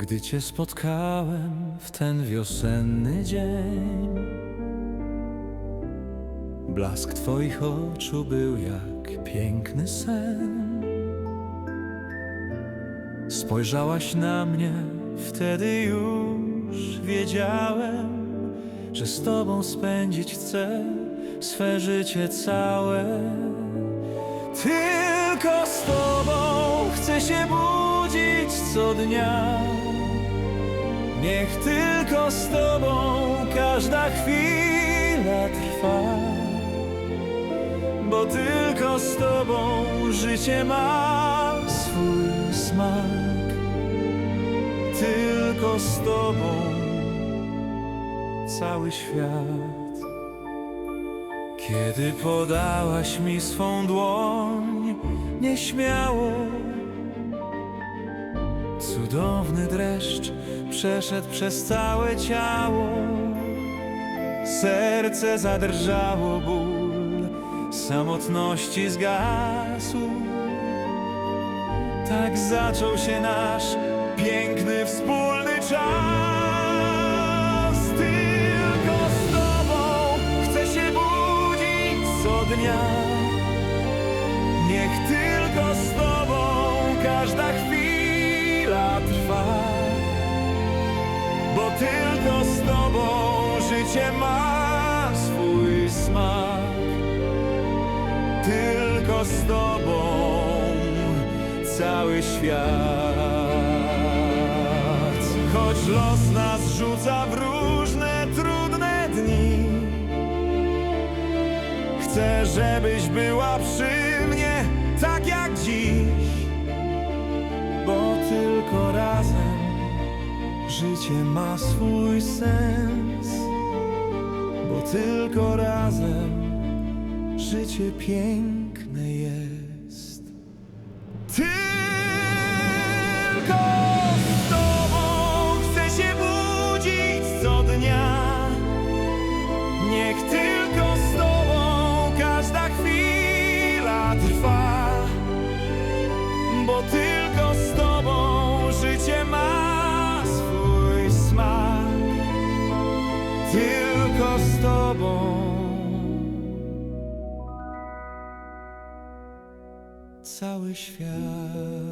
Gdy cię spotkałem w ten wiosenny dzień Blask twoich oczu był jak piękny sen. Spojrzałaś na mnie, wtedy już wiedziałem Że z tobą spędzić chcę swe życie całe. Tylko z tobą chcę się budzić co dnia. Niech tylko z tobą każda chwila trwa. Bo tylko z tobą życie ma swój smak. Tylko z tobą cały świat. Kiedy podałaś mi swą dłoń nieśmiało Cudowny dreszcz przeszedł przez całe ciało. Serce zadrżało, ból samotności zgasł. Tak zaczął się nasz piękny wspólny czas. Tylko z tobą chcę się budzić co dnia życie ma swój smak. Tylko z tobą cały świat. Choć los nas rzuca w różne trudne dni Chcę, żebyś była przy mnie tak jak dziś. Bo tylko razem życie ma swój sens tylko razem. Życie piękne jest cały świat